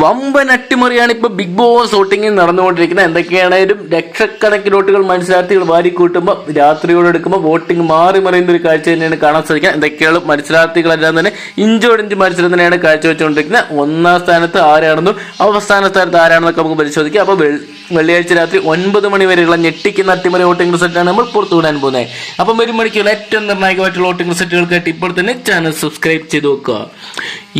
വമ്പൻ അട്ടിമറിയാണ് ഇപ്പൊ big boss വോട്ടിങ്ങിൽ നടന്നുകൊണ്ടിരിക്കുന്നത്. എന്തൊക്കെയാണേലും ലക്ഷക്കണക്കിന് വോട്ടുകൾ മത്സരാർത്ഥികൾ വാരിക്കൂട്ടുമ്പോൾ രാത്രിയോടെ എടുക്കുമ്പോൾ വോട്ടിംഗ് മാറി മറിയുന്ന ഒരു കാഴ്ച തന്നെയാണ് കാണാൻ സാധിക്കുക. എന്തൊക്കെയാണ് മത്സരാർത്ഥികളെല്ലാം തന്നെ ഇഞ്ചോടിഞ്ച് മത്സരം തന്നെയാണ് കാഴ്ചവെച്ചുകൊണ്ടിരിക്കുന്നത്. ഒന്നാം സ്ഥാനത്ത് ആരാണെന്നും അവസാന സ്ഥാനത്ത് ആരാണെന്നൊക്കെ നമുക്ക് പരിശോധിക്കാം. അപ്പോൾ വെള്ളിയാഴ്ച രാത്രി ഒൻപത് മണി വരെയുള്ള ഞെട്ടിക്കുന്ന അട്ടിമറി വോട്ടിംഗ് റിസൾട്ടാണ് നമ്മൾ പുറത്തുവിടാൻ പോകുന്നത്. അപ്പം ഒരു മണിക്കുള്ള ഏറ്റവും നിർണായകമായിട്ടുള്ള വോട്ടിംഗ് റിസൾട്ടുകൾക്കായിട്ട് ഇപ്പോൾ തന്നെ ചാനൽ സബ്സ്ക്രൈബ് ചെയ്ത് വെക്കുക.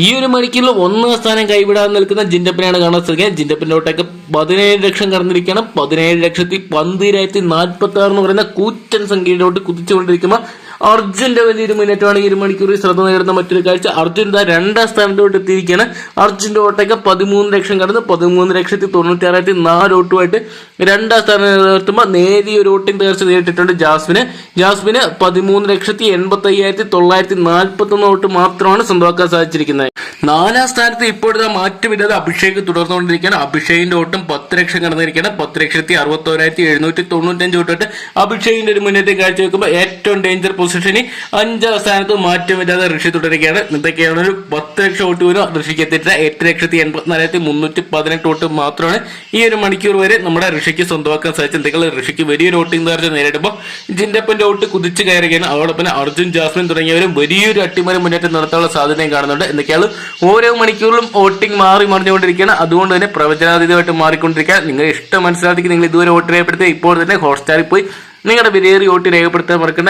ഈ ഒരു മണിക്കുള്ള ഒന്നാം സ്ഥാനം കൈവിടാൻ നിൽക്കുന്ന ജിൻഡപ്പിനെയാണ് കാണാൻ സാധിക്കുക. ജിൻഡപ്പിന്റെ ഒട്ടൊക്കെ പതിനേഴ് ലക്ഷം കടന്നിരിക്കുകയാണ്. പതിനേഴ് ലക്ഷത്തി പന്തിരായിരത്തി നാൽപ്പത്തി ആറ് എന്ന് പറയുന്ന കൂറ്റൻ സംഖ്യയിലോട്ട് കുതിച്ചുകൊണ്ടിരിക്കുമ്പോൾ അർജുന്റെ വലിയൊരു മുന്നേറ്റമാണ് ഈ ഒരു മണിക്കൂറിൽ ശ്രദ്ധ നേടുന്ന മറ്റൊരു കാഴ്ച. അർജുൻ ദാ രണ്ടാം സ്ഥാനത്തോട്ട് എത്തിയിരിക്കുകയാണ്. അർജുന്റെ ഓട്ടൊക്കെ പതിമൂന്ന് ലക്ഷം കടന്ന്. പതിമൂന്ന് ലക്ഷത്തി തൊണ്ണൂറ്റി ആറായിരത്തി നാല് ഓട്ടുമായിട്ട് രണ്ടാം സ്ഥാനം നിലനിർത്തുമ്പോൾ നേരിയ ഒരു ഓട്ടിംഗ് തകർച്ച നേരിട്ടിട്ടുണ്ട് ജാസ്മിന്. ജാസ്മിന് പതിമൂന്ന് ലക്ഷത്തി എൺപത്തി അയ്യായിരത്തി തൊള്ളായിരത്തി നാൽപ്പത്തി ഒന്ന് ഓട്ട് മാത്രമാണ് സ്വന്തമാക്കാൻ സാധിച്ചിരിക്കുന്നത്. നാലാം സ്ഥാനത്ത് ഇപ്പോഴത്തെ മാറ്റമില്ലാതെ അഭിഷേക് തുടർന്നുകൊണ്ടിരിക്കുകയാണ്. അഭിഷേകിന്റെ ഓട്ടം പത്ത് ലക്ഷം കടന്നിരിക്കുകയാണ്. പത്ത് ലക്ഷത്തി അറുപത്തോരായിരത്തി എഴുന്നൂറ്റി തൊണ്ണൂറ്റഞ്ച് തൊട്ടിട്ട് അഭിഷേകിന്റെ ഒരു മുന്നേറ്റം കാഴ്ചവെക്കുമ്പോൾ ഏറ്റവും ഡേഞ്ചർ പൊസിഷനിൽ അഞ്ചാം സ്ഥാനത്ത് മാറ്റമില്ലാതെ ഋഷി തുടരുകയാണ്. ഇതൊക്കെയാണ് ഒരു പത്ത് ലക്ഷം വോട്ട് പോലും ഋഷിക്ക് എത്തിയിട്ട് എട്ട് ലക്ഷത്തി എൺപത്തിനാലായിരത്തി മുന്നൂറ്റി പതിനെട്ട് വോട്ട് മാത്രമാണ് ഈ ഒരു മണിക്കൂർ വരെ നമ്മുടെ ഋഷിക്ക് സ്വന്തമാക്കാൻ സാധിച്ചത്. എന്തെങ്കിലും ഋഷിക്ക് വലിയൊരു വോട്ടിംഗ് തകർച്ച നേരിടുമ്പോൾ ജിൻഡപ്പന്റെ വോട്ട് കുതിച്ചു കയറുകയാണ്. അതോടൊപ്പം അർജുൻ ജാസ്മിൻ തുടങ്ങിയവരും വലിയൊരു അട്ടിമറി മുന്നേറ്റം നടത്താനുള്ള സാധ്യതയും കാണുന്നുണ്ട്. എന്തൊക്കെയാണ് ഓരോ മണിക്കൂറിലും വോട്ടിംഗ് മാറി മറിഞ്ഞുകൊണ്ടിരിക്കുകയാണ്. അതുകൊണ്ട് തന്നെ പ്രവചനാതീതമായിട്ട് മാറിക്കൊണ്ടിരിക്കുക. നിങ്ങൾ ഇഷ്ടം മനസ്സിലാക്കി നിങ്ങൾ ഇതുവരെ വോട്ട് രേഖപ്പെടുത്തി ഇപ്പോൾ തന്നെ ഹോട്ട്സ്റ്റാറിൽ പോയി നിങ്ങളുടെ വിലയേറിയ വോട്ട് രേഖപ്പെടുത്താൻ മറക്കേണ്ട.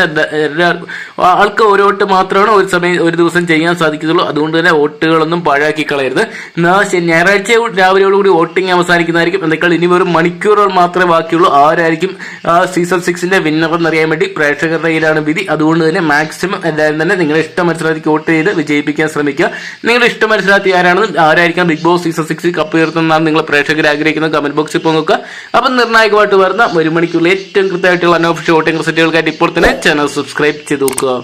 ആൾക്ക് ഒരു വോട്ട് മാത്രമാണ് ഒരു സമയം ഒരു ദിവസം ചെയ്യാൻ സാധിക്കത്തുള്ളൂ. അതുകൊണ്ട് തന്നെ വോട്ടുകളൊന്നും പാഴാക്കി കളയരുത്. ഞായറാഴ്ച രാവിലെയോടുകൂടി വോട്ടിംഗ് അവസാനിക്കുന്നതായിരിക്കും. എന്തൊക്കെയാണ് ഇനി വെറും മണിക്കൂറുകൾ മാത്രമേ ബാക്കിയുള്ളൂ. ആരായിരിക്കും ആ സീസൺ സിക്സിന്റെ വിന്നർ എന്നറിയാൻ വേണ്ടി പ്രേക്ഷകരുടെ കയ്യിലാണ് വിധി. അതുകൊണ്ട് തന്നെ മാക്സിമം എല്ലാവരും തന്നെ നിങ്ങളുടെ ഇഷ്ടം മത്സരാർത്ഥിക്ക് വോട്ട് ചെയ്ത് വിജയിപ്പിക്കാൻ ശ്രമിക്കുക. നിങ്ങളുടെ ഇഷ്ടം മത്സരാർത്ഥി ആരാണെന്നും ആരായിരിക്കാം ബിഗ് ബോസ് സീസൺ സിക്സിൽ കപ്പ് ഉയർത്തുന്നതാണ് നിങ്ങൾ പ്രേക്ഷകർ ആഗ്രഹിക്കുന്നത്. കമന്റ് ബോക്സിൽ പോകുക അപ്പം നിർണായകമായിട്ട് വരുന്ന ഒരു മണിക്കൂറിൽ ഏറ്റവും കൃത്യമായിട്ടുള്ള അനോഫിഷ്യൽ വോട്ടിംഗ് സിറ്റികൾക്കായിട്ട് ഇപ്പോൾ തന്നെ ചാനൽ സബ്സ്ക്രൈബ് ചെയ്ത് നോക്കുക.